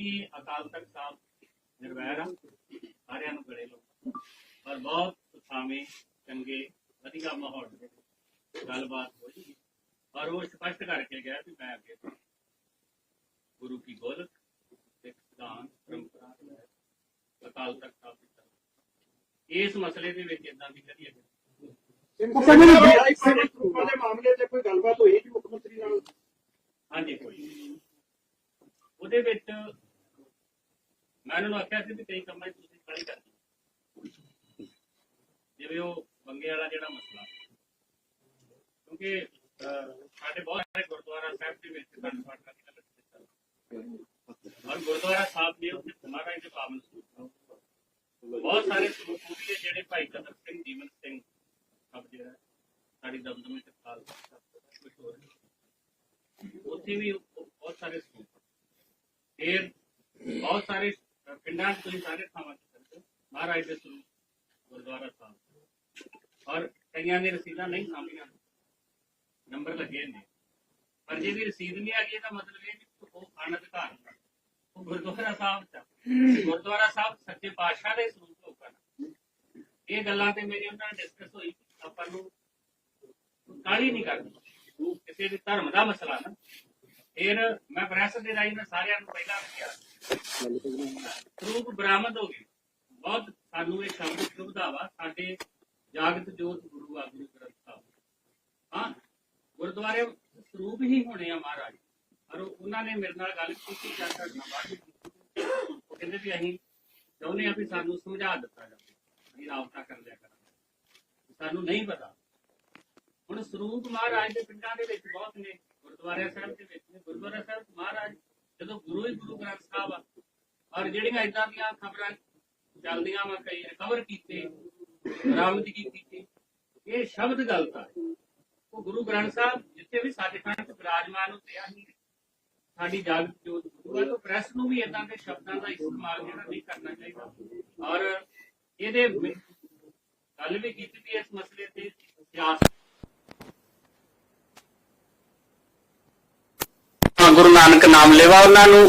ਕਾਫੀ ਅਕਾਲ ਤਖਤ ਸਾਹਿਬ ਨਿਰਵੈਰ ਆ ਸਾਰਿਆਂ ਨੂੰ ਗਲੇ ਲੋ ਪਰ ਬਹੁਤ ਸੁਖਾਵੇਂ ਚੰਗੇ ਵਧੀਆ ਮਾਹੌਲ ਦੇ ਗੱਲਬਾਤ ਹੋਈ ਔਰ ਉਹ ਸਪਸ਼ਟ ਕਰਕੇ ਗਿਆ ਵੀ ਮੈਂ ਅੱਗੇ ਤੋਂ ਗੁਰੂ ਕੀ ਗੋਲਕ ਸਿੱਖ ਸਿਧਾਂਤ ਪਰੰਪਰਾ ਅਕਾਲ ਤਖਤ ਸਾਹਿਬ ਇਸ ਮਸਲੇ ਦੇ ਵਿੱਚ ਇਦਾਂ ਦੀ ਕਦੀ ਅੱਗੇ ਉਹ ਕਹਿੰਦੇ ਨੇ ਵੀ ਸਿੱਖ ਸਰੂਪਾਂ ਦੇ ਮਾਮਲੇ ਤੇ ਕੋਈ ਗੱਲਬਾਤ ਹੋਈ ਜੀ ਮੁੱਖ ਮੰਤਰੀ ਨਾਲ? ਹਾਂਜੀ ਕੋਈ ਨੀ। ਉਹਦੇ ਵਿੱਚ ਮੈਂ ਉਹਨਾਂ ਨੂੰ ਆਖਿਆ ਸੀ ਵੀ ਕਈ ਕੰਮਾਂ 'ਚ ਤੁਸੀਂ ਖੜੀ ਕਰਨੀ ਜਿਵੇਂ ਉਹ ਬੰਗੇ ਵਾਲਾ ਜਿਹੜਾ ਮਸਲਾ ਕਿਉਂਕਿ ਅਹ, ਸਾਡੇ ਬਹੁਤ ਸਾਰੇ ਗੁਰਦੁਆਰਾ ਸਾਹਿਬ ਦੇ ਵਿੱਚ ਕੰਨ ਪਾਠਾਂ ਦੀ ਗੱਲ ਕੀਤੀ ਔਰ ਗੁਰਦੁਆਰਾ ਸਾਹਿਬ ਦੇ ਉੱਤੇ ਮਹਾਰਾਜ ਦੇ ਪਾਵਨ ਸਰੂਪ ਹਨ। ਬਹੁਤ ਸਾਰੇ ਸਰੂਪ ਉਹ ਵੀ ਹੈ ਜਿਹੜੇ ਭਾਈ ਕਦਰ ਸਿੰਘ ਜੀਵਨ ਸਿੰਘ ਸਭ ਜਿਹੜਾ ਸਾਡੀ ਦਮਦਮੇ ਤੇ ਖਾਲ ਮਸ਼ਹੂਰ ਹੈ ਉੱਥੇ ਵੀ ਬਹੁਤ ਸਾਰੇ ਸਕੂਲ ਫਿਰ ਬਹੁਤ ਸਾਰੇ ਪਿੰਡਾਂ 'ਚ ਤੁਸੀਂ ਸਾਰੇ ਥਾਵਾਂ ਤੇ ਚੱਲਦੇ ਹੋ। ਮਹਾਰਾਜ ਦੇ ਸਰੂਪ ਗੁਰਦੁਆਰਾ ਸਾਹਿਬ ਔਰ ਕਈਆਂ ਦੀ ਰਸੀਦਾਂ ਨਹੀਂ ਸਾਹਮਣੇ ਨੰਬਰ ਲੱਗੇ ਨੇ ਪਰ ਜੇ ਵੀ ਰਸੀਦ ਨਹੀਂ ਆ ਗਈ ਇਹਦਾ ਮਤਲਬ ਇਹ ਕਿ ਉਹ ਅਨਧਿਕਾਰ ਉਹ ਗੁਰਦੁਆਰਾ ਸਾਹਿਬ ਚ ਗੁਰਦੁਆਰਾ ਸਾਹਿਬ ਸੱਚੇ ਪਾਤਸ਼ਾਹ ਦੇ ਸਰੂਪ ਹੋਗਾ ਨਾ ਇਹ ਗੱਲਾਂ ਤੇ ਮੇਰੀ ਉਹਨਾਂ ਨਾਲ ਡਿਸਕਸ ਹੋਈ ਆਪਾਂ ਨੂੰ ਕਾਲੀ ਨਹੀਂ ਕਰਨੀ ਉਹ ਕਿਸੇ ਦੇ ਧਰਮ ਦਾ ਮਸਲਾ ਨਾ ਫਿਰ ਮੈਂ ਪ੍ਰੈਸ ਦੇ ਰਾਹੀਂ ਮੈਂ ਸਾਰਿਆਂ ਨੂੰ ਪਹਿਲਾਂ ਕਿਹਾ ਸਰੂਪ ਬਰਾਮਦ ਹੋ ਗਏ। ਬਹੁਤ ਸਾਨੂੰ ਇਹ ਸ਼ਬਦ ਸ਼ੁਭਦਾ ਸਾਡੇ ਜਾਗਤ ਜੋਤ ਗੁਰੂ ਆ, ਗੁਰੂ ਗ੍ਰੰਥ ਸਾਹਿਬ। ਹਾਂ, ਗੁਰਦੁਆਰੇ ਸਰੂਪ ਹੀ ਹੋਣੇ ਆ ਮਹਾਰਾਜ। ਪਰ ਉਹਨਾਂ ਨੇ ਮੇਰੇ ਨਾਲ ਗੱਲ ਕੀਤੀ, ਜਾਂ ਤੁਹਾਡੇ ਬਾਅਦ ਉਹ ਕਹਿੰਦੇ ਵੀ ਅਸੀਂ ਚਾਹੁੰਦੇ ਆ ਵੀ ਸਾਨੂੰ ਸਮਝਾ ਦਿੱਤਾ ਜਾਵੇ। ਅਸੀਂ ਰਾਬਤਾ ਕਰ ਲਿਆ ਕਰਾਂਗੇ। ਸਾਨੂੰ ਨਹੀਂ ਪਤਾ। ਹੁਣ ਸਰੂਪ ਮਹਾਰਾਜ ਦੇ ਪਿੰਡਾਂ ਦੇ ਵਿੱਚ ਬਹੁਤ ਨੇ। ਗੁਰਦੁਆਰਾ ਸਾਹਿਬ ਦੇ ਵਿੱਚ ਨੇ। ਗੁਰਦੁਆਰਾ ਸਾਹਿਬ 'ਚ ਮਹਾਰਾਜ ਜਦੋਂ ਗੁਰੂ ਹੀ ਗੁਰੂ ਗ੍ਰੰਥ ਸਾਹਿਬ ਔਰ ਜਿਹੜੀਆਂ ਇਦਾਂ ਦੀਆਂ ਖਬਰਾਂ ਚੱਲਦੀਆਂ ਵਾ, ਕਈ ਰਿਕਵਰ ਕੀਤੇ ਬਰਾਮਦਗੀ ਕੀਤੀ ਇਹ ਸ਼ਬਦ ਗਲਤ ਆ। ਉਹ ਗੁਰੂ ਗ੍ਰੰਥ ਸਾਹਿਬ ਜਿੱਥੇ ਵੀ ਸਾਡੇ ਚ ਬਿਰਾਜਮਾਨ ਹੁੰਦੇ ਆ ਹੀ ਸਾਡੀ ਜਾਗਤ ਜੋਤ ਗੁਰੂ ਤੋਂ ਪ੍ਰੈਸ ਨੂੰ ਵੀ ਇਦਾਂ ਦੇ ਸ਼ਬਦਾਂ ਦਾ ਇਸਤੇਮਾਲ ਜਿਹੜਾ ਨਹੀਂ ਕਰਨਾ ਚਾਹੀਦਾ। ਔਰ ਇਹਦੇ ਗੱਲ ਵੀ ਕੀਤੀ ਵੀ ਇਸ ਮਸਲੇ ਤੇ ਇਤਿਹਾਸ ਗੁਰੂ ਨਾਨਕ ਨਾਮ ਲੈਵਾ ਉਹਨਾਂ ਨੂੰ।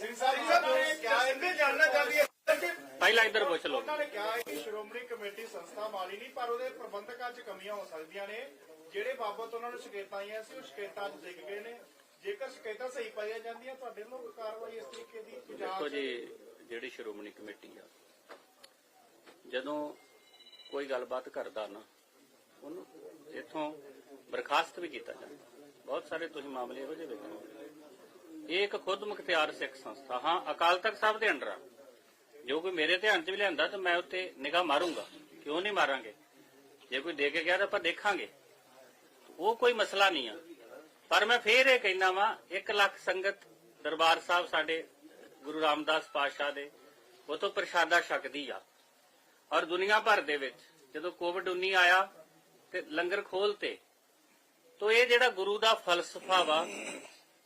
ਸਿੰਘ ਸਾਹਿਬ ਨੇ ਕਿਹਾ ਇਹਨੇ ਜਾਣਨਾ ਚਾਹੀਦੀ ਹੈ ਕਿ ਪਹਿਲਾਂ ਇੱਧਰ ਪੁੱਛ ਲਓ ਉਹਨਾਂ ਨੇ ਕਿਹਾ ਹੈ ਕਿ ਸ਼੍ਰੋਮਣੀ ਕਮੇਟੀ ਸੰਸਥਾ ਮਾਲੀ ਨਹੀਂ ਪਰ ਉਹਦੇ ਪ੍ਰਬੰਧਕਾਂ 'ਚ ਕਮੀਆਂ ਹੋ ਸਕਦੀਆਂ ਨੇ। ਜਿਹੜੇ ਬਾਬਤ ਉਹਨਾਂ ਨੂੰ ਸ਼ਿਕਾਇਤਾਂ ਆਈਆਂ ਸੀ ਉਹ ਸ਼ਿਕਾਇਤਾਂ ਅੱਜ ਡਿੱਗ ਗਏ ਨੇ। ਜੇਕਰ ਸ਼ਿਕਾਇਤਾਂ ਸਹੀ ਪਾਈਆਂ ਜਾਂਦੀਆਂ ਤੁਹਾਡੇ ਵੱਲੋਂ ਕਾਰਵਾਈ ਇਸ ਤਰੀਕੇ ਦੀ ਦੇਖੋ ਜਾਂਚ ਜੀ ਜਿਹੜੀ ਸ਼੍ਰੋਮਣੀ ਕਮੇਟੀ ਆ ਜਦੋਂ ਕੋਈ ਗੱਲਬਾਤ ਕਰਦਾ ਨਾ ਉਹਨੂੰ ਇੱਥੋਂ ਬਰਖਾਸਤ ਵੀ ਕੀਤਾ ਜਾਂਦਾ। ਬਹੁਤ ਸਾਰੇ ਤੁਸੀਂ ਮਾਮਲੇ ਇਹੋ ਜਿਹੇ ਵੇਖੋ ਇਹ ਇੱਕ ਖੁਦ ਮੁਖਤਿਆਰ ਸਿੱਖ ਸੰਸਥਾ। ਹਾਂ, ਅਕਾਲ ਤਖਤ ਸਾਹਿਬ ਦੇ ਅੰਡਰ ਆ। ਜੋ ਕੋਈ ਮੇਰੇ ਧਿਆਨ 'ਚ ਵੀ ਲਿਆਂਦਾ ਤਾਂ ਮੈਂ ਉੱਤੇ ਨਿਗਾਹ ਮਾਰੂੰਗਾ। ਕਿਉਂ ਨਹੀਂ ਮਾਰਾਂਗੇ? ਜੇ ਕੋਈ ਦੇ ਕੇ ਗਿਆ ਤਾਂ ਆਪਾਂ ਦੇਖਾਂਗੇ। ਉਹ ਕੋਈ ਮਸਲਾ ਨਹੀਂ ਆ। ਪਰ ਮੈਂ ਫੇਰ ਇਹ ਕਹਿਣਾ ਵਾਂ 1 ਲੱਖ ਸੰਗਤ ਦਰਬਾਰ ਸਾਹਿਬ ਸਾਡੇ ਗੁਰੂ ਰਾਮਦਾਸ ਪਾਤਸ਼ਾਹ ਦੇ, ਉਹ ਤੋਂ ਪ੍ਰਸ਼ਾਦਾ ਛਕਦੀ ਆ। ਔਰ ਦੁਨੀਆ ਭਰ ਦੇ ਵਿੱਚ ਜਦੋਂ ਕੋਵਿਡ 19 ਆਇਆ ਤੇ ਲੰਗਰ ਖੋਲਤੇ ਤੋ ਇਹ ਜਿਹੜਾ ਗੁਰੂ ਦਾ ਫਲਸਫਾ ਵਾ,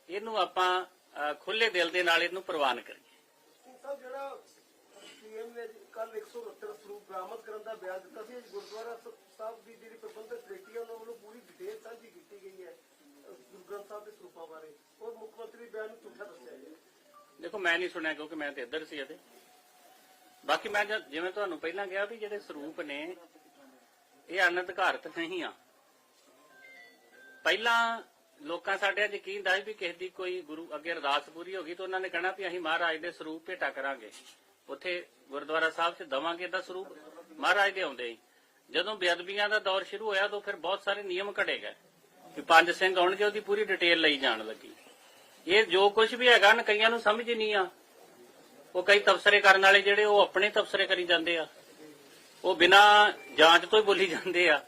ਇਹਨੂੰ ਆਪਾਂ ਖੁੱਲੇ ਦਿਲ ਦੇ ਨਾਲ ਇਹਨੂੰ ਪ੍ਰਵਾਨ ਕਰੀਏ। ਸਾਹਿਬ ਜਿਹੜਾ ਸੀਐਮ ਨੇ ਕੱਲ 169 ਸਰੂਪ ਬਰਾਮਦ ਕਰਨ ਦਾ ਬਿਆਨ ਦਿੱਤਾ ਸੀ। ਅੱਜ ਗੁਰਦੁਆਰਾ ਸ- ਸਾਹਿਬ ਦੀ ਜਿਹੜੀ ਪ੍ਰਬੰਧਕ ਕਮੇਟੀ ਹੈ ਉਹਨਾਂ ਵੱਲੋਂ ਪੂਰੀ ਡਿਟੇਲ ਸਾਂਝੀ ਕੀਤੀ ਗਈ ਹੈ ਅ, ਗੁਰੂ ਗ੍ਰੰਥ ਸਾਹਿਬ ਦੇ ਸਰੂਪਾਂ ਬਾਰੇ। ਔਰ ਮੁੱਖ ਮੰਤਰੀ ਬਿਆਨ ਨੂੰ ਝੂਠਾ ਦੱਸਿਆ ਗਿਆ ਦੇਖੋ ਮੈਂ ਨਹੀਂ ਸੁਣਿਆ ਕਿਉਂਕਿ ਮੈਂ ਤੇ ਇੱਧਰ ਸੀ ਇਹਦੇ ਬਾਕੀ ਮੈਂ ਜਿਵੇਂ ਤੁਹਾਨੂੰ ਪਹਿਲਾਂ ਕਿਹਾ ਵੀ ਜਿਹੜੇ ਸਰੂਪ ਨੇ ਇਹ ਅਨਧਿਕਾਰਤ ਨਹੀਂ ਆ। ਪਹਿਲਾਂ ਲੋਕਾਂ ਸਾਡੇ ਅੱਜ ਯਕੀਨ ਦਾ ਸੀ ਵੀ ਕਿਸੇ ਦੀ ਕੋਈ ਗੁਰੂ ਅੱਗੇ ਅਰਦਾਸ ਪੂਰੀ ਹੋ ਗਈ ਤਾਂ ਉਹਨਾਂ ਨੇ ਕਹਿਣਾ ਵੀ ਅਸੀਂ ਮਹਾਰਾਜ ਦੇ ਸਰੂਪ ਭੇਟਾ ਕਰਾਂਗੇ। ਉੱਥੇ ਗੁਰਦੁਆਰਾ ਸਾਹਿਬ 'ਚ ਦਵਾਂਗੇ ਦਾ ਸਰੂਪ। ਮਹਾਰਾਜ ਦੇ ਆਉਂਦੇ ਹੀ। ਜਦੋਂ ਬੇਅਦਬੀਆਂ ਦਾ ਦੌਰ ਸ਼ੁਰੂ ਹੋਇਆ ਤਾਂ ਫਿਰ ਬਹੁਤ ਸਾਰੇ ਨਿਯਮ ਘੜੇ ਗਏ ਕਿ ਪੰਜ ਸਿੰਘ ਆਉਣਗੇ, ਉਹਦੀ ਪੂਰੀ ਡਿਟੇਲ ਲਈ ਜਾਣ ਲੱਗੀ। ਇਹ ਜੋ ਕੁਝ ਵੀ ਹੈਗਾ ਨਾ ਕਈਆਂ ਨੂੰ ਸਮਝ ਹੀ ਨਹੀਂ ਆ। ਉਹ ਕਈ ਤਬਸਰੇ ਕਰਨ ਵਾਲੇ ਜਿਹੜੇ ਉਹ ਆਪਣੇ ਤਬਸਰੇ ਕਰੀ ਜਾਂਦੇ ਆ। ਉਹ ਬਿਨਾ ਜਾਂਚ ਤੋਂ ਹੀ ਬੋਲੀ ਜਾਂਦੇ ਆ।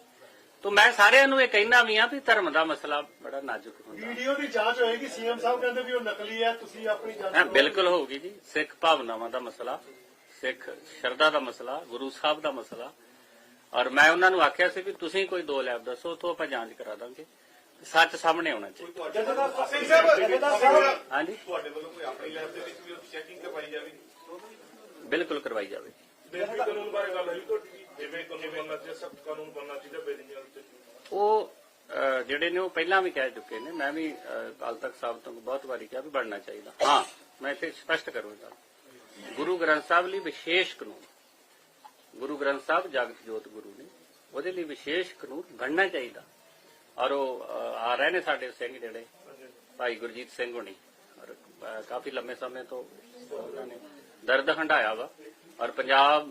ਤਾਂ ਮੈਂ ਸਾਰਿਆਂ ਨੂੰ ਇਹ ਕਹਿਣਾ ਵੀ ਆ ਵੀ ਧਰਮ ਦਾ ਮਸਲਾ ਬੜਾ ਨਾਜ਼ੁਕ ਹੁੰਦਾ। ਵੀਡੀਓ ਦੀ ਜਾਂਚ ਹੋਏਗੀ ਸੀਐਮ ਸਾਹਿਬ ਕਹਿੰਦੇ ਵੀ ਉਹ ਨਕਲੀ ਹੈ ਤੁਸੀਂ ਆਪਣੀ ਜਾਂਚ ਹਾਂ। ਬਿਲਕੁਲ ਹੋਊਗੀ ਜੀ ਸਿੱਖ ਭਾਵਨਾਵਾਂ ਦਾ ਮਸਲਾ ਸਿੱਖ ਸ਼ਰਧਾ ਦਾ ਮਸਲਾ ਗੁਰੂ ਸਾਹਿਬ ਦਾ ਮਸਲਾ। ਔਰ ਮੈਂ ਉਹਨਾਂ ਨੂੰ ਆਖਿਆ ਸੀ ਵੀ ਤੁਸੀਂ ਕੋਈ ਦੋ ਲੈਬ ਦੱਸੋ ਤੋਂ ਆਪਾਂ ਜਾਂਚ ਕਰਾ ਦਾਂਗੇ। ਸੱਚ ਸਾਹਮਣੇ ਆਉਣਾ ਚਾਹੀਦਾ। ਸਿੰਘ ਸਾਹਿਬ ਹਾਂਜੀ? ਤੁਹਾਡੇ ਵੱਲੋਂ ਕੋਈ ਆਪਣੀ ਲੈਬ ਦੇ ਵਿੱਚ ਵੀ ਚੈਕਿੰਗ ਕਰਵਾਈ ਜਾਵੇ ਬਿਲਕੁਲ ਕਰਵਾਈ ਜਾਵੇ ਦੇਸੀ ਕਾਨੂੰਨ ਬਾਰੇ ਗੱਲ ਹੋਈ ਤੁਹਾਡੀ ਜਿਵੇਂ ਕਾਨੂੰਨ ਬਣਨਾ ਚਾਹੀਦਾ ਸਖਤ ਕਾਨੂੰਨ ਬਣਨਾ ਚਾਹੀਦਾ ਬੇਦਿਆਂ ਤੇ ਉਹ ਜਿਹੜੇ ਨੇ ਉਹ ਪਹਿਲਾਂ ਵੀ ਕਹਿ ਚੁੱਕੇ ਨੇ ਮੈਂ ਵੀ ਅਕਾਲ ਤਖਤ ਸਾਹਿਬ ਤੋਂ ਬਹੁਤ ਵਾਰੀ ਕਿਹਾ ਵੀ ਬਣਨਾ ਚਾਹੀਦਾ। ਹਾਂ ਮੈਂ ਇੱਥੇ ਸਪਸ਼ਟ ਕਰੂੰਗਾ। ਗੁਰੂ ਗ੍ਰੰਥ ਸਾਹਿਬ ਲਈ ਵਿਸ਼ੇਸ਼ ਕਾਨੂੰਨ। ਗੁਰੂ ਗ੍ਰੰਥ ਸਾਹਿਬ ਜਗਤ ਜੋਤ ਗੁਰੂ ਨੇ ਉਹਦੇ ਲਈ ਵਿਸ਼ੇਸ਼ ਕਾਨੂੰਨ ਬਣਨਾ ਚਾਹੀਦਾ। ਔਰ ਉਹ ਆ ਰਹੇ ਨੇ ਸਾਡੇ ਸਿੰਘ ਜਿਹੜੇ ਭਾਈ ਗੁਰਜੀਤ ਸਿੰਘ ਹੋਣੀ। ਔਰ ਕਾਫੀ ਲੰਮੇ ਸਮੇਂ ਤੋਂ ਉਹਨਾਂ ਨੇ ਦਰਦ ਹੰਡਾਇਆ ਵਾ। ਔਰ ਪੰਜਾਬ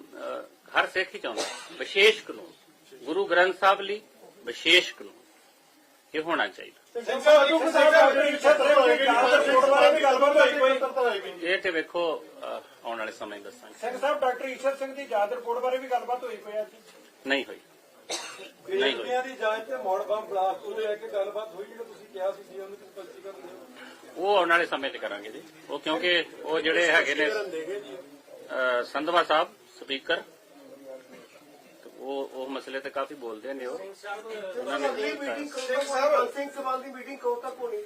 ਹਰ ਸਿੱਖ ਹੀ ਚਾਹੁੰਦਾ ਵਿਸ਼ੇਸ਼ ਕਾਨੂੰਨ। ਗੁਰੂ ਗ੍ਰੰਥ ਸਾਹਿਬ ਲਈ ਵਿਸ਼ੇਸ਼ ਕਾਨੂੰਨ। ਇਹ ਹੋਣਾ ਚਾਹੀਦਾ। ਜੀ ਜੀ। ਇਹ ਤੇ ਵੇਖੋ ਆਉਣ ਵਾਲੇ ਸਮੇਂ ਦੱਸਾਂਗੇ। ਸਿੰਘ ਸਾਹਿਬ ਡਾਕਟਰ ਈਸ਼ਰ ਸਿੰਘ ਦੀ ਯਾਦ ਰਿਪੋਰਟ ਬਾਰੇ ਵੀ ਗੱਲਬਾਤ ਹੋਈ ਪਈ ਹੈ ਜੀ। ਨਹੀਂ ਹੋਈ। ਨਹੀਂ ਹੋਈ। ਦੀ ਜਾਂਚ ਤੇ ਮੋੜ ਬੰਬ ਬਲਾਸਟ ਨੂੰ ਲੈ ਕੇ ਗੱਲਬਾਤ ਹੋਈ ਜਿਹੜਾ ਤੁਸੀਂ ਕਿਹਾ ਸੀ ਸੀਐਮ ਨੂੰ ਸਪਸ਼ਟੀਕਰਨ ਉਹ ਆਉਣ ਵਾਲੇ ਸਮੇਂ 'ਚ ਕਰਾਂਗੇ ਜੀ। ਉਹ ਕਿਉਂਕਿ ਉਹ ਜਿਹੜੇ ਹੈਗੇ ਨੇ ਸੰਧਵਾ ਸਾਹਿਬ ਸਪੀਕਰ। ਉਹ ਉਹ ਮਸਲੇ ਤੇ ਕਾਫੀ ਬੋਲਦੇ ਨੇ ਉਹ। ਉਹਨਾਂ ਨੇ ਅਗਲੀ ਮੀਟਿੰਗ ਸਾਹਿਬ। ਸਿੰਘ ਸਵਾਲ ਦੀ ਮੀਟਿੰਗ ਕਦੋਂ ਤੱਕ ਹੋਣੀ।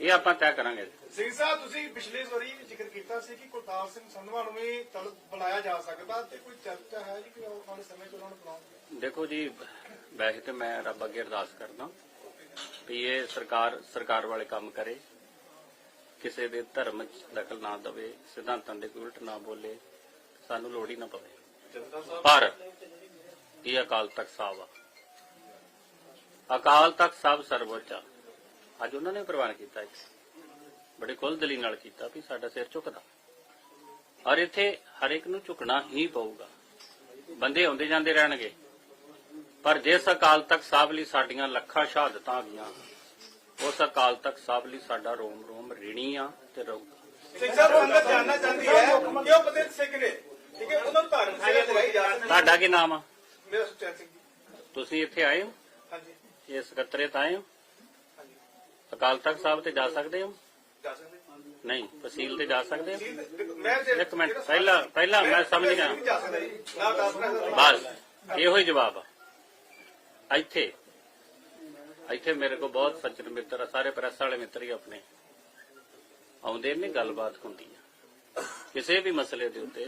ਇਹ ਆਪਾਂ ਤੈਅ ਕਰਾਂਗੇ। ਸਿੰਘ ਸਾਹਿਬ ਤੁਸੀਂ ਪਿਛਲੇ ਵਾਰੀ ਵੀ ਜ਼ਿਕਰ ਕੀਤਾ ਸੀ ਕਿ ਕੁਲਤਾਰ ਸਿੰਘ ਸੰਧਵਾ ਨੂੰ ਵੀ ਤਲਬ ਬੁਲਾਇਆ ਜਾ ਸਕਦਾ ਤੇ ਕੋਈ ਚਰਚਾ ਹੈ ਜੀ ਕਿ ਆਉਣ ਵਾਲੇ ਸਮੇਂ 'ਚ ਉਹਨਾਂ ਨੂੰ ਬੁਲਾਉਂਗੇ ਦੇਖੋ ਜੀ ਵੈਸੇ ਤੇ ਮੈਂ ਰੱਬ ਅੱਗੇ ਅਰਦਾਸ ਕਰਦਾ ਵੀ ਇਹ ਸਰਕਾਰ ਸਰਕਾਰ ਵਾਲੇ ਕੰਮ ਕਰੇ। ਕਿਸੇ ਦੇ ਧਰਮ 'ਚ ਦਖਲ ਨਾ ਦਵੇ, ਸਿਧਾਂਤਾਂ ਦੇ ਉਲਟ ਨਾ ਬੋਲੇ, ਸਾਨੂੰ ਲੋੜ ਹੀ ਨਾ ਪਵੇ। ਪਰ ਇਹ ਅਕਾਲ ਤਖਤ ਸਾਹਿਬ ਆ। ਅਕਾਲ ਤਖਤ ਸਾਹਿਬ ਸਰਵੋੱਚ ਆ। ਅੱਜ ਉਹਨਾਂ ਨੇ ਪ੍ਰਵਾਨ ਕੀਤਾ ਬੜੇ ਖੁੱਲ੍ਹ ਦਿਲੀ ਨਾਲ ਕੀਤਾ ਵੀ ਸਾਡਾ ਸਿਰ ਝੁਕਦਾ। ਔਰ ਇੱਥੇ ਹਰ ਇੱਕ ਨੂੰ ਝੁਕਣਾ ਹੀ ਪਊਗਾ। ਬੰਦੇ ਆਉਂਦੇ ਜਾਂਦੇ ਰਹਿਣਗੇ। ਪਰ ਜਿਸ ਅਕਾਲ ਤਖਤ ਸਾਹਿਬ ਲਈ ਸਾਡੀਆਂ ਲੱਖਾਂ ਸ਼ਹਾਦਤਾਂ ਆ ਉਸ ਅਕਾਲ ਤਖਤ ਸਾਹਿਬ ਲਈ ਸਾਡਾ ਰੋਮ ਰੋਮ ਰਿਣੀ ਆ ਤੇ ਰਹੂਗਾ ਸਿੰਘ ਸਾਹਿਬ ਸੰਗਤ ਜਾਨਣਾ ਚਾਹੁੰਦੀ ਹੈ ਕਿ ਉਹ ਪਤਿਤ ਸਿੰਘ ਨੇ। ਠੀਕ ਹੈ ਉਹਨਾਂ ਨੂੰ ਧਾਰਮਿਕ ਸੇਵਾ ਦਵਾਈ ਜਾ ਸਕਦੀ ਤੁਹਾਡਾ ਕੀ ਨਾਮ ਆ? ਮੇਰਾ ਸੁਚੈਨ ਸਿੰਘ ਜੀ। ਤੁਸੀਂ ਇੱਥੇ ਆਏ ਹੋ? ਹਾਂਜੀ। ਇਹ ਸਕੱਤਰੇਤ ਆਏ ਹੋ? ਹਾਂਜੀ। ਅਕਾਲ ਤਖਤ ਸਾਹਿਬ ਤੇ ਜਾ ਸਕਦੇ ਹੋ? ਜਾ ਸਕਦੇ ਨਹੀਂ ਤਹਿਸੀਲ ਤੇ ਜਾ ਸਕਦੇ ਹੋ? ਮੈਂ ਇੱਕ ਮਿੰਟ, ਪਹਿਲਾਂ- ਪਹਿਲਾਂ ਮੈਂ ਸਮਝ ਗਿਆ। ਬਸ ਇਹੋ ਹੀ ਜਵਾਬ ਆ। ਇੱਥੇ ਇੱਥੇ ਮੇਰੇ ਕੋਲ ਬਹੁਤ ਸੱਜਣ ਮਿੱਤਰ ਆ ਸਾਰੇ ਪ੍ਰੈਸ ਵਾਲੇ ਮਿੱਤਰ ਹੀ ਆਪਣੇ। ਆਉਂਦੇ ਨੇ ਗੱਲਬਾਤ ਹੁੰਦੀ ਆ। ਕਿਸੇ ਵੀ ਮਸਲੇ ਦੇ ਉੱਤੇ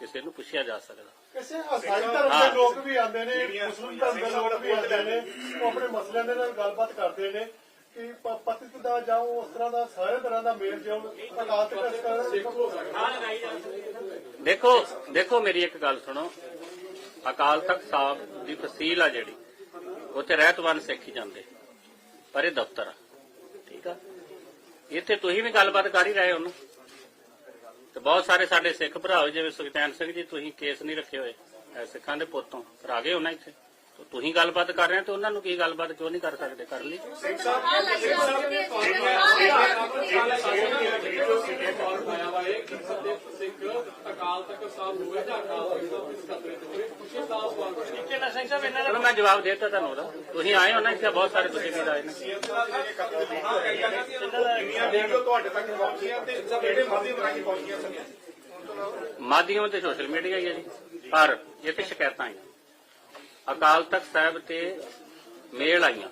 ਕਿਸੇ ਨੂੰ ਪੁੱਛਿਆ ਜਾ ਸਕਦਾ। ਕਿਸੇ ਅਸਾਈ ਧਰਮ ਹਾਂ। ਦੇ ਲੋਕ ਵੀ ਆਉਂਦੇ ਨੇ ਮੁਸਲਿਮ ਧਰਮ ਦੇ ਲੋਕ ਵੀ ਆਉਂਦੇ ਨੇ ਉਹ ਆਪਣੇ ਮਸਲਿਆਂ ਦੇ ਨਾਲ ਗੱਲਬਾਤ ਕਰਦੇ ਨੇ ਕਿ ਪਤਿਤ ਦਾ ਜਾਂ ਉਸ ਤਰ੍ਹਾਂ ਦਾ ਸਾਰੇ ਤਰ੍ਹਾਂ ਦਾ ਮੇਲ ਜੋਲ ਅਕਾਲ ਤਖਤ ਦੇਖੋ ਦੇਖੋ ਮੇਰੀ ਇੱਕ ਗੱਲ ਸੁਣੋ। ਅਕਾਲ ਤਖਤ ਸਾਹਿਬ ਦੀ ਤਹਿਸੀਲ ਆ ਜਿਹੜੀ। ਉੱਥੇ ਰਹਿਤਵਾਨ ਸਿੱਖ ਹੀ ਜਾਂਦੇ, ਪਰ ਇਹ ਦਫ਼ਤਰ ਆ, ਠੀਕ ਆ? ਇੱਥੇ ਤੁਸੀਂ ਵੀ ਗੱਲਬਾਤ ਕਰ ਹੀ ਰਹੇ ਹੋ ਨਾ? ਤੇ ਬਹੁਤ ਸਾਰੇ ਸਾਡੇ ਸਿੱਖ ਭਰਾ ਜਿਵੇਂ ਸੁਖਚੈਨ ਸਿੰਘ ਜੀ, ਤੁਸੀਂ ਕੇਸ ਨਹੀਂ ਰੱਖੇ ਹੋਏ ਸਿੱਖਾਂ ਦੇ ਪੁੱਤੋਂ ਪਰ ਆ ਗਏ ਹੋ ਨਾ ਇੱਥੇ? ਤੁਸੀਂ ਗੱਲਬਾਤ ਕਰ ਰਹੇ ਹੋ ਤੇ ਉਹਨਾਂ ਨੂੰ ਕੀ ਗੱਲਬਾਤ ਕਿਉਂ ਨਹੀਂ ਕਰ ਸਕਦੇ? ਕਰ ਲਈ। ਚਲੋ ਮੈਂ ਜਵਾਬ ਦੇਤਾ ਤੁਹਾਨੂੰ ਉਹਦਾ। ਤੁਸੀਂ ਆਏ ਹੋ ਨਾ, ਇੱਥੇ ਬਹੁਤ ਸਾਰੇ ਤੁਸੀਂ ਵੀ ਆਏ ਨੇ। ਤੁਹਾਡੇ ਤੱਕ ਪਹੁੰਚੀਆਂ ਤੇ ਕਿਹੜੇ ਮਾਧਿਅਮ ਰਾਹੀਂ ਪਹੁੰਚੀਆਂ ਸਨ ਮਾਧਿਅਮ ਤੇ ਸੋਸ਼ਲ ਮੀਡੀਆ ਹੀ ਹੈ ਜੀ। ਪਰ ਇਹ ਤੇ ਸ਼ਿਕਾਇਤਾਂ ਆਈਆਂ ਅਕਾਲ ਤਖਤ ਸਾਹਿਬ ਤੇ ਮੇਲ ਆਈਆਂ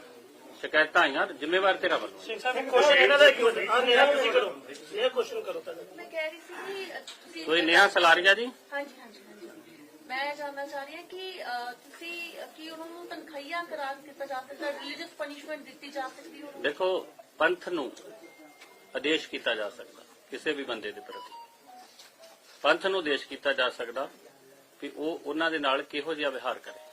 ਸ਼ਿਕਾਇਤਾਂ ਆਈਆਂ ਜ਼ਿੰਮੇਵਾਰ ਤੇਰਾ ਵੱਲੋਂ ਸਿੰਘ ਸਾਹਿਬ ਇੱਕ ਕੁਐਸਚਨ ਇਹਨਾਂ ਦਾ ਇੱਕ ਮਿੰਟ। ਆ ਨੇਹਾ ਤੁਸੀਂ ਕਰੋ। ਇਹ ਕੁਐਸਚਨ ਕਰੋ ਤਾਂ ਮੈਂ ਕਹਿ ਰਹੀ ਸੀ ਕਿ ਤੁਸੀਂ ਕੋਈ ਨੇਹਾ ਸਲਾਰੀਆ ਜੀ? ਹਾਂਜੀ ਹਾਂਜੀ ਹਾਂਜੀ। ਮੈਂ ਜਾਣਨਾ ਚਾਹ ਰਹੀ ਹਾਂ ਕਿ ਅਹ, ਤੁਸੀਂ ਕੀ ਉਹਨਾਂ ਨੂੰ ਤਨਖਾਹੀਆ ਕਰਾਰ ਦਿੱਤਾ ਜਾ ਸਕਦਾ ਰਿਲੀਜੀਅਸ ਪਨਿਸ਼ਮੈਂਟ ਦਿੱਤੀ ਜਾ ਸਕਦੀ ਉਹਨਾਂ ਨੂੰ? ਦੇਖੋ ਪੰਥ ਨੂੰ ਆਦੇਸ਼ ਕੀਤਾ ਜਾ ਸਕਦਾ ਕਿਸੇ ਵੀ ਬੰਦੇ ਦੇ ਪ੍ਰਤੀ। ਪੰਥ ਨੂੰ ਆਦੇਸ਼ ਕੀਤਾ ਜਾ ਸਕਦਾ ਵੀ ਉਹ ਉਹਨਾਂ ਦੇ ਨਾਲ ਕਿਹੋ ਜਿਹਾ ਵਿਹਾਰ ਕਰੇ।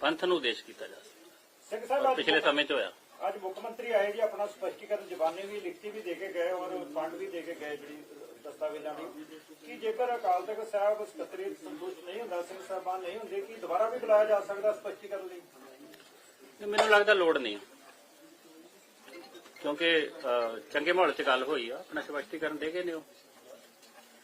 ਪੰਥ ਨੂੰ ਆਦੇਸ਼ ਕੀਤਾ ਜਾ ਸਕਦਾ। ਸਿੰਘ ਸਾਹਿਬ ਔਰ ਅੱਜ ਪਿਛਲੇ ਸਮੇਂ 'ਚ ਹੋਇਆ। ਅੱਜ ਮੁੱਖ ਮੰਤਰੀ ਆਏ ਜੀ ਆਪਣਾ ਸਪਸ਼ਟੀਕਰਨ ਜ਼ਬਾਨੀ ਵੀ ਲਿਖਤੀ ਵੀ ਦੇ ਕੇ ਗਏ ਔਰ ਫੰਡ ਵੀ ਦੇ ਕੇ ਗਏ ਜਿਹੜੀ ਦਸਤਾਵੇਜ਼ਾਂ ਦੀ। ਕਿ ਜੇਕਰ ਅਕਾਲ ਤਖਤ ਸਾਹਿਬ ਸਕੱਤਰੀ ਸੰਤੁਸ਼ਟ ਨਹੀਂ ਹੁੰਦਾ ਸਿੰਘ ਸਾਹਿਬਾਨ ਨਹੀਂ ਹੁੰਦੇ ਕਿ ਦੁਬਾਰਾ ਵੀ ਬੁਲਾਇਆ ਜਾ ਸਕਦਾ ਸਪਸ਼ਟੀਕਰਨ ਲਈ? ਤੇ ਮੈਨੂੰ ਲੱਗਦਾ ਲੋੜ ਨਹੀਂ ਕਿਉਂਕਿ ਅਹ, ਚੰਗੇ ਮਾਹੌਲ 'ਚ ਗੱਲ ਹੋਈ ਆ ਆਪਣਾ ਸਪਸ਼ਟੀਕਰਨ ਦੇ ਗਏ ਨੇ ਉਹ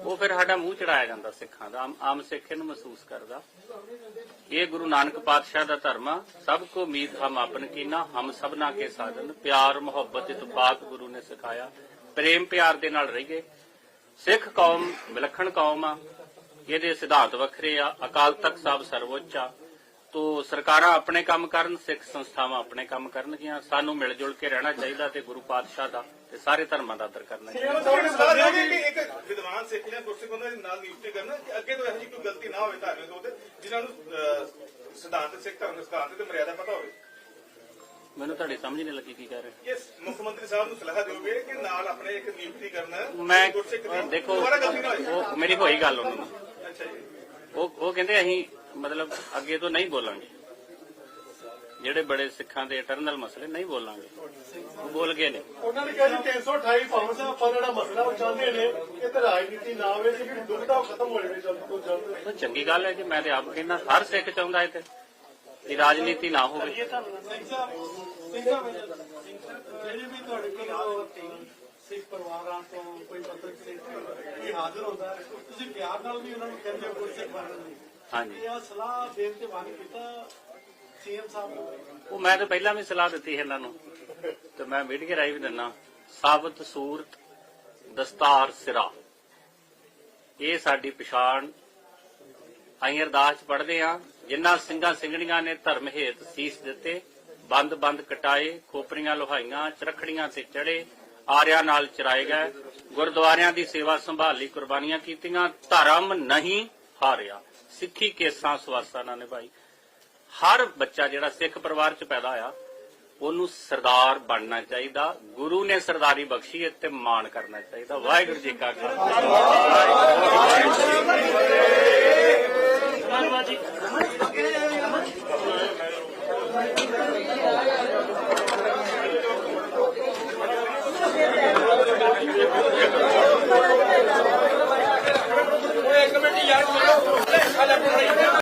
ਉਹ ਫਿਰ ਸਾਡਾ ਮੂੰਹ ਚੜਾਇਆ ਜਾਂਦਾ ਸਿੱਖਾਂ ਦਾ, ਆਮ- ਸਿੱਖ ਇਹਨੂੰ ਮਹਿਸੂਸ ਕਰਦਾ। ਇਹ ਗੁਰੂ ਨਾਨਕ ਪਾਤਸ਼ਾਹ ਦਾ ਧਰਮ ਆ, ਸਭ ਕੋ ਉਮੀਦ ਹਮ ਆਪਨ ਕੀਨਾ, ਹਮ ਸਭਨਾ ਕੇ ਸਾਧਨ। ਪਿਆਰ, ਮੁਹੱਬਤ ਇਤਫਾਕ ਗੁਰੂ ਨੇ ਸਿਖਾਇਆ। ਪ੍ਰੇਮ ਪਿਆਰ ਦੇ ਨਾਲ ਰਹੀਏ। ਸਿੱਖ ਕੌਮ, ਵਿਲੱਖਣ ਕੌਮ ਆ। ਇਹਦੇ ਸਿਧਾਂਤ ਵੱਖਰੇ ਆ। ਅਕਾਲ ਤਖਤ ਸਾਹਿਬ ਸਰਵਉੱਚ ਆ। ਤੋ ਸਰਕਾਰਾਂ ਆਪਣੇ ਕੰਮ ਕਰਨ ਸਿੱਖ ਸੰਸਥਾਵਾਂ ਆਪਣੇ ਕੰਮ ਕਰਨਗੀਆਂ ਸਾਨੂੰ ਮਿਲ ਜੁਲ ਕੇ ਰਹਿਣਾ ਚਾਹੀਦਾ ਤੇ ਗੁਰੂ ਪਾਤਸ਼ਾਹ ਦਾ ਤੇ ਸਾਰੇ ਧਰਮਾਂ ਦਾ ਆਦਰ ਕਰਨਾ ਚਾਹੀਦਾ। ਤੁਹਾਡੀ ਸਲਾਹ ਦੇਵਾਂਗੇ ਕਿ ਇੱਕ ਵਿਦਵਾਨ ਸਿੱਖ ਜਾਂ ਗੁਰਸਿੱਖ ਉਹਨਾਂ ਦੇ ਨਾਲ ਨਿਯੁਕਤੀ ਕਰਨ ਕਿ ਅੱਗੇ ਤੋਂ ਇਹੋ ਜਿਹੀ ਕੋਈ ਗਲਤੀ ਨਾ ਹੋਵੇ ਧਾਰਮਿਕ ਤੌਰ ਤੇ ਜਿਨ੍ਹਾਂ ਨੂੰ ਅਹ, ਸਿਧਾਂਤ ਸਿੱਖ ਧਰਮ ਦੇ ਸਿਧਾਂਤ ਤੇ ਮਰਿਆਦਾ ਪਤਾ ਹੋਵੇ। ਮੈਨੂੰ ਤੁਹਾਡੀ ਸਮਝ ਨਹੀਂ ਲੱਗੀ ਕੀ ਕਹਿ ਰਹੇ ਇਸ ਮੁੱਖ ਮੰਤਰੀ ਸਾਹਿਬ ਨੂੰ ਸਲਾਹ ਦਿਓਗੇ ਕਿ ਨਾਲ ਆਪਣੇ ਇੱਕ ਨਿਯੁਕਤੀ ਕਰਨਾ ਮੈਂ ਦੇਖੋ ਉਹ ਮੇਰੀ ਹੋਈ ਗੱਲ ਉਹਨਾਂ। ਨਾਲ ਅੱਛਾ ਜੀ। ਉਹ ਉਹ ਕਹਿੰਦੇ ਅਸੀਂ ਮਤਲਬ ਅੱਗੇ ਤੋਂ ਨਹੀਂ ਬੋਲਾਂਗੇ। ਜਿਹੜੇ ਬੜੇ ਸਿੱਖਾਂ ਦੇ ਇਟਰਨਲ ਮਸਲੇ ਨਹੀਂ ਬੋਲਾਂਗੇ। ਉਹ ਬੋਲ ਗਏ ਨੇ। ਉਹਨਾਂ ਨੇ ਕਿਹਾ ਜੀ 328 ਪਾਉਂਡ ਦਾ ਆਪਾਂ ਜਿਹੜਾ ਮਸਲਾ ਉਹ ਚਾਹੁੰਦੇ ਨੇ ਕਿ ਤੇ ਰਾਜਨੀਤੀ ਨਾ ਹੋਵੇ ਜਿਹੜੀ ਦੁਬਿਧਾ ਉਹ ਖਤਮ ਹੋ ਜਾਵੇ ਜਲਦ ਤੋਂ ਜਲਦ। ਤਾਂ ਚੰਗੀ ਗੱਲ ਹੈ ਜੀ ਮੈਂ ਤੇ ਆਪ ਕਹਿੰਦਾ ਹਰ ਸਿੱਖ ਚਾਹੁੰਦਾ ਹੈ ਤੇ ਕਿ ਰਾਜਨੀਤੀ ਨਾ ਹੋਵੇ। ਜਿਹੜੇ ਵੀ ਤੁਹਾਡੇ ਕੋਲ ਸਿੱਖ ਪਰਿਵਾਰਾਂ ਤੋਂ ਕੋਈ ਪੱਤਰਕ ਸਿੱਖ ਇਹ ਹਾਜ਼ਰ ਹੁੰਦਾ ਹੈ, ਤੁਸੀਂ ਪਿਆਰ ਨਾਲ ਵੀ ਉਹਨਾਂ ਨੂੰ ਕਹਿੰਦੇ ਹੋ ਗੁਰਸਿੱਖ ਬਣਨ ਲਈ। ਹਾਂਜੀ। ਇਹ ਆਹ ਸਲਾਹ ਦੇਣ ਤੇ ਮਨ ਕੀਤਾ ਸੀਐਮ ਸਾਹਿਬ ਨੂੰ। ਉਹ ਮੈਂ ਤਾਂ ਪਹਿਲਾਂ ਵੀ ਸਲਾਹ ਦਿੱਤੀ ਹੈ ਇਹਨਾਂ ਨੂੰ ਤੇ ਮੈਂ ਮੀਡੀਆ ਰਾਈ ਵੀ ਦਿੰਨਾ। ਸਾਬਤ ਸੂਰਤ ਦਸਤਾਰ ਸਿਰਾ। ਇਹ ਸਾਡੀ ਪਛਾਣ। ਅਸੀਂ ਅਰਦਾਸ ਚ ਪੜ੍ਹਦੇ ਆ ਜਿਨ੍ਹਾਂ ਸਿੰਘਾਂ ਸਿੰਘਣੀਆਂ ਨੇ ਧਰਮ ਹੇਤ ਸੀਸ ਦਿੱਤੇ ਬੰਦ ਬੰਦ ਕਟਾਏ ਖੋਪਰੀਆਂ ਲੋਹਾਈਆਂ ਚਰਖੜੀਆਂ ਤੇ ਚੜੇ ਆਰਿਆਂ ਨਾਲ ਚਰਾਏ ਗਏ ਗੁਰਦੁਆਰਿਆਂ ਦੀ ਸੇਵਾ ਸੰਭਾਲੀ ਕੁਰਬਾਨੀਆਂ ਕੀਤੀਆਂ ਧਰਮ ਨਹੀਂ ਹਾਰਿਆ ਸਿੱਖੀ ਕੇਸਾਂ ਸਵਾਸਾਂ ਨਾਲ ਨਿਭਾਈ ਹਰ ਬੱਚਾ ਜਿਹੜਾ ਸਿੱਖ ਪਰਿਵਾਰ 'ਚ ਪੈਦਾ ਹੋਇਆ, ਉਹਨੂੰ ਸਰਦਾਰ ਬਣਨਾ ਚਾਹੀਦਾ, ਗੁਰੂ ਨੇ ਸਰਦਾਰੀ ਬਖਸ਼ੀ ਤੇ ਮਾਣ ਕਰਨਾ ਚਾਹੀਦਾ। ਵਾਹਿਗੁਰੂ ਜੀ ਕਾ ਖਾਲਸਾ। ਧੰਨਵਾਦ ਜੀ ¡Vaya!